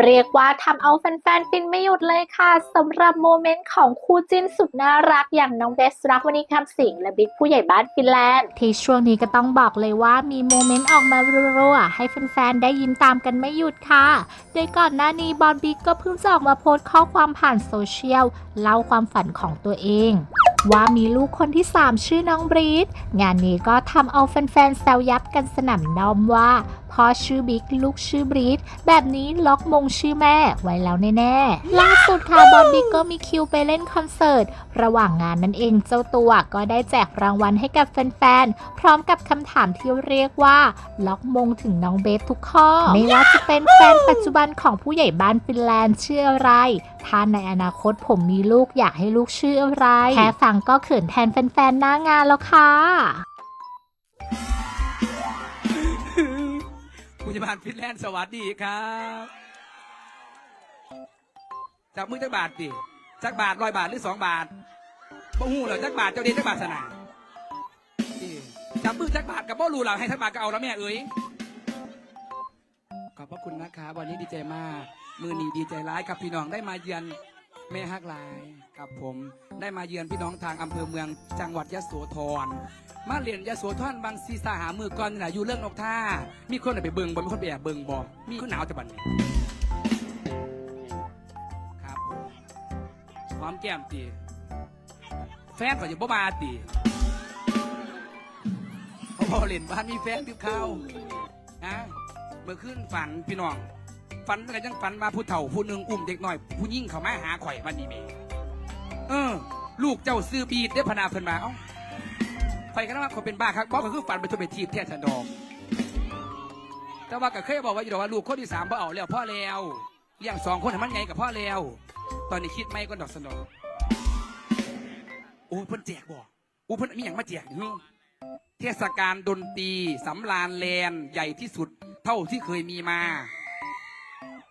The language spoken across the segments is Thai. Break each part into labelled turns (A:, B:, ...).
A: เรียกว่าทำเอาแฟนๆฟินไม่หยุดเลยค่ะสำหรับโมเมนต์ของคู่จิ้นสุดน่ารักอย่างน้องเบสรักวันนี้คำสิงและบิ๊กผู้ใหญ่บ้านฟินแลนด์ ที่ช่วงนี้ก็ต้องบอกเลยว่ามีโมเมนต์ออกมารัวๆให้แฟนๆได้ยิ้มตามกันไม่หยุดค่ะ โดยก่อนหน้านี้บอลบิ๊กก็เพิ่งจะออกมาโพสต์ข้อความผ่านโซเชียลเล่าความฝันของตัวเอง ว่ามีลูกคนที่ 3 ชื่อน้องบรีดงานนี้ก็ทำเอาแฟนๆแซวยับกันสนั่นนอมว่าพ่อชื่อบิ๊กลูกชื่อบรีดแบบนี้ล็อกมงชื่อแม่ไว้แล้วแน่ๆล่าสุดค่ะบอลบิ๊กก็มีคิวไปเล่นคอนเสิร์ต ระหว่างงานนั่นเองเจ้าตัวก็ได้แจกรางวัลให้กับแฟนๆ พร้อมกับคำถามที่เรียกว่า ล็อกมงถึงน้องเบสทุกข้อ ไม่ว่าจะเป็นแฟนปัจจุบันของผู้ใหญ่บ้านฟินแลนด์ชื่ออะไรถ้าในอนาคตผมมีลูกอยากให้ลูกชื่ออะไรแค่ฟังก็เขินแทนแฟนๆหน้างานแล้วค่ะ
B: ผู้ใหญ่บ้านฟินแลนด์สวัสดีครับจับมือจักบาทดิจักบาทร้อยบาทหรือสองบาทบ่หูเหรอจักบาทเจ้าเดชจักบาทสนามนี่จับมือจักบาทกับบ่รู้หรอกให้จักบาทก็เอาแล้วแม่เอ้ยขอบพระคุณนะครับวันนี้ดีใจมาก มือหนีดีใจร้ายกับพี่น้องได้มาเยือน แม่ฮักหลายกับผมได้มาเยือนพี่น้องทางอำเภอเมืองจังหวัดยะโสธรมาเรียนยาโสธรบางซีสาหามือก่อนน่ะอยู่เรื่องนกท่ามีคนไปเบิงบ่มีคนไปแอบเบิงบ่มีคนหนาวจะบัดนี้ครับผมหอมแก้มตีแฟนก็อยู่บ่มาตีพอเล่นบ้านมีแฟนติดข้านะเมื่อคืนฝันพี่น้อง ฝันอะไรจังฝันมาผู้เฒ่าผู้หนึ่งอุ้มเด็กน้อย ผู้ยิ่งเขามาหาข่อยวันนี้เมเออ ลูกเจ้าซื้อบีดได้อพนาเพิ่นมาเอ้าไฟกันว่าคนเป็นบ้าครับบอกก็คือฝันไปทุบไปทีบแท้ชันดอกแต่ว่าก็เคยบอกว่าอยู่ดอกว่าลูกคนที่สามพ่อเอาแล้วพ่อแล้วเลี้ยงสองคนให้มันไงกับพ่อแล้วตอนนี้คิดไม่ก็ดอกสนองโอ้เพิ่นแจกบ่โอ้เพิ่นมีอย่างมาแจกอยู่เทศกาลดนตรีสำราญแลนใหญ่ที่สุดเท่าที่เคยมีมา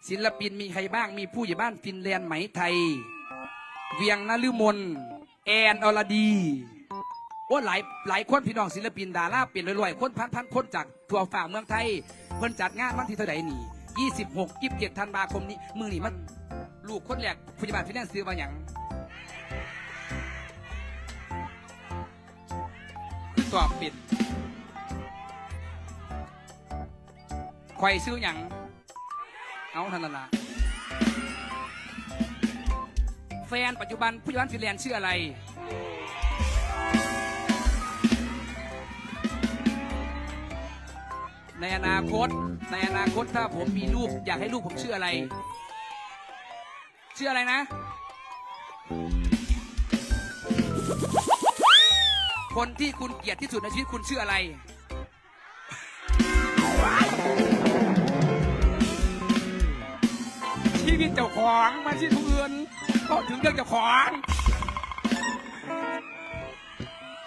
B: ศิลปินมีใครบ้างมีผู้ใหญ่บ้านฟินแลนด์ไหมไทย เวียงนฤมลแอนอรดีว่าหลายหลายคนพี่น้องศิลปินดาราเปลี่ยนรวยๆคนพันพันคนจากทั่วฝ่าเมืองไทยเพิ่นจัดงานวันที่เท่าไหร่นี่ยี่สิบหกยี่สิบเจ็ดธันวาคมนี้มือนี่มันลูกคนแรกพยาบาลฟินแลนซ์ซื้อมาอย่างตอบปิดควายซื้ออย่าง เอาทันนละแฟนปัจจุบันผู้ใหญ่บ้านฟินแลนด์ชื่ออะไร ในอนาคต ในอนาคตถ้าผมมีลูก อยากให้ลูกผมชื่ออะไร ชื่ออะไรนะ คนที่คุณเกลียดที่สุดในชีวิตคุณชื่ออะไร ชีวิตเจ้าของมาที่ทุกเอื่นก็ถึงเรื่องเจ้าของ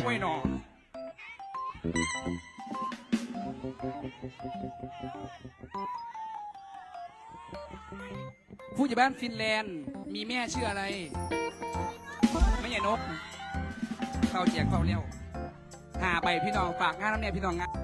B: ไว้ยหนอผู้ใหญ่บ้านฟินแลนด์มีแม่ชื่ออะไร ไม่ใช่นกเฝ้าแจกเฝ้าเลี้ยวหาไปพี่น้องฝากงานน้ำเนี่ยพี่น้องงาน